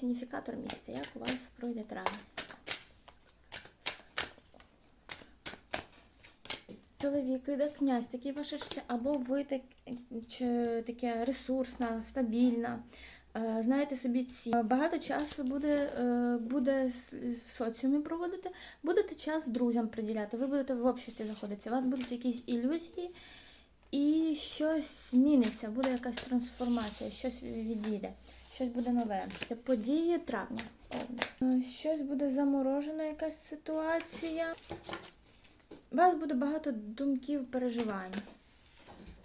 сигніфікатор місяця, як у вас пройде травень. Чоловік іде князь, такий ваше життя, або ви так, чи, таке ресурсна, стабільна, е, знаєте собі ці. Багато часу буде, е, буде в соціумі проводити, будете час друзям приділяти, ви будете в обществі знаходитися, у вас будуть якісь ілюзії, і щось зміниться, буде якась трансформація, щось відійде, щось буде нове. Це події травня. Е, Щось буде заморожено, якась ситуація. У вас буде багато думків, переживань.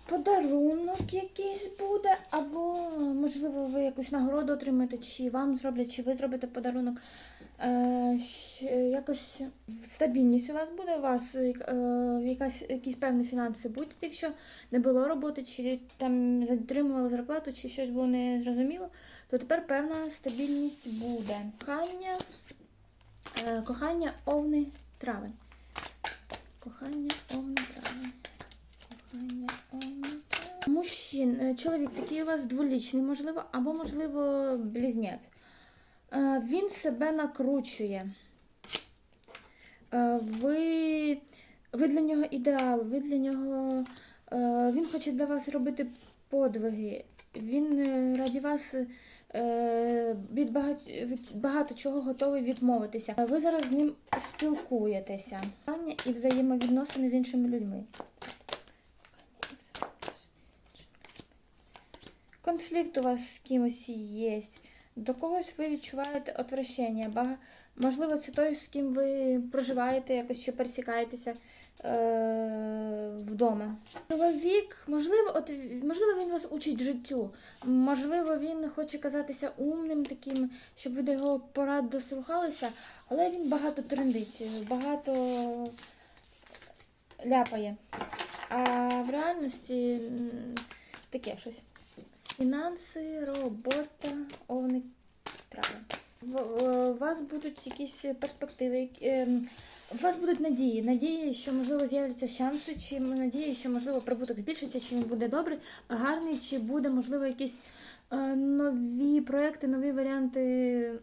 Подарунок якийсь буде, або, можливо, ви якусь нагороду отримаєте, чи вам зроблять, чи ви зробите подарунок. Е, якось стабільність у вас буде, у вас е, якась, якісь певні фінанси будуть, якщо не було роботи, чи там затримували зарплату, чи щось було незрозуміло, то тепер певна стабільність буде. Кохання, е, кохання овни травень. Кохання овни травень. Кохання овни травень. Мужчин, е, чоловік такий у вас дволічний, можливо, або, можливо, близнець. Е, Він себе накручує. Е, Ви, ви для нього ідеал, ви для нього. е, Він хоче для вас робити подвиги. Він раді вас від багато, від багато чого готовий відмовитися. Ви зараз з ним спілкуєтеся. І взаємовідносини з іншими людьми. Конфлікт у вас з кимось є. До когось ви відчуваєте отвращення. Можливо, це той, з ким ви проживаєте, якось ще пересікаєтеся е- вдома. Чоловік, можливо, от, можливо, він вас учить життю. Можливо, він хоче казатися умним таким, щоб ви до його порад дослухалися, але він багато трендить, багато ляпає. А в реальності таке щось. Фінанси, робота, овни травень. В- в- У вас будуть якісь перспективи, які- ем, у вас будуть надії. Надії, що можливо з'являться шанси, чи надії, що можливо прибуток збільшиться, чи він буде добрий, гарний, чи буде можливо якісь е, нові проекти, нові варіанти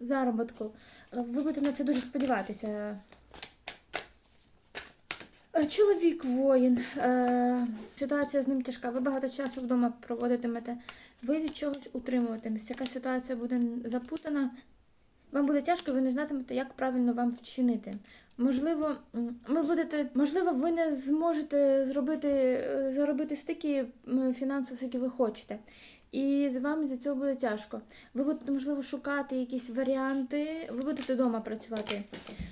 заробітку. Е, Ви будете на це дуже сподіватися. Е, Чоловік воїн. Е, ситуація з ним тяжка. Ви багато часу вдома проводитимете. Ви від чогось утримуватиметесь. Яка ситуація буде запутана. Вам буде тяжко, ви не знатимете, як правильно вам вчинити. Можливо, м, ви будете, можливо, ви не зможете зробити, е, заробити стільки м, фінансів, скільки ви хочете. І вам за цього буде тяжко. Ви будете, можливо, шукати якісь варіанти, ви будете вдома працювати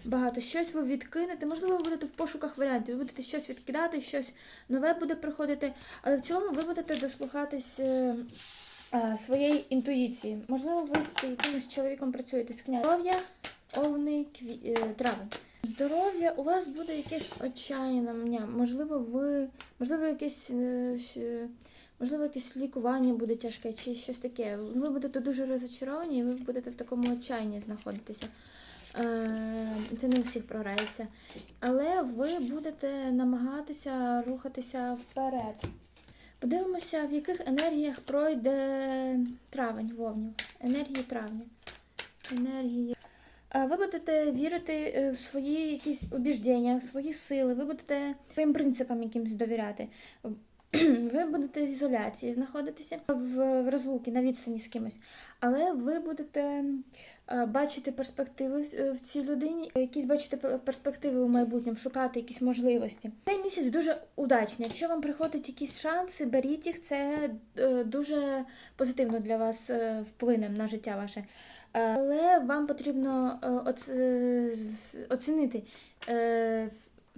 багато. Щось ви відкинете, можливо, ви будете в пошуках варіантів, ви будете щось відкидати, щось нове буде приходити, але в цілому ви будете дослухатись е, своєї інтуїції. Можливо, ви з якимось чоловіком працюєте з князем. Здоров'я, овни, кві... е, травень. Здоров'я у вас буде якесь отчаяння. Можливо, ви, можливо, якесь. е, Можливо, якесь лікування буде тяжке чи щось таке. Ви будете дуже розочаровані і ви будете в такому отчаянні знаходитися. Е, Це не у всіх програється. Але ви будете намагатися рухатися вперед. Подивимося, в яких енергіях пройде травень вовню. Енергії травня. Енергії. Е, Ви будете вірити е, в свої якісь убіждення, в свої сили, ви будете своїм принципам якимось довіряти. Ви будете в ізоляції знаходитися в розлуці на відстані з кимось, але ви будете е, бачити перспективи в- цій людині, якісь бачити перспективи у майбутньому, шукати якісь можливості. Цей місяць дуже удачний. Якщо вам приходять якісь шанси, беріть їх. Це е, дуже позитивно для вас е, вплине на життя ваше. Але вам потрібно оцінити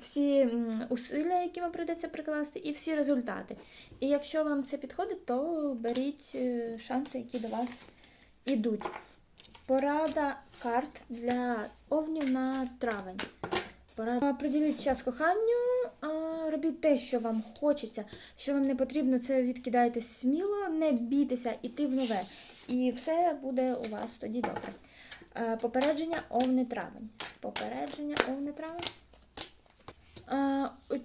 всі усилля, які вам прийдеться прикласти, і всі результати. І якщо вам це підходить, то беріть е, шанси, які до вас ідуть. Порада карт для овнів на травень. Порада. Приділіть час коханню, робіть те, що вам хочеться, що вам не потрібно, це відкидайте сміло, не бійтеся, іти в нове. І все буде у вас тоді добре. Е, Попередження овни травень. Попередження овни травень.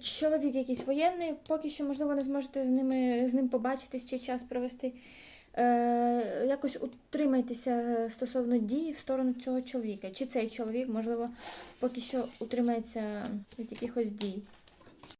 Чоловік якийсь воєнний, поки що, можливо, не зможете з ними з ним побачитись чи час провести. Е, якось утримайтеся стосовно дії в сторону цього чоловіка. Чи цей чоловік, можливо, поки що утримається від якихось дій.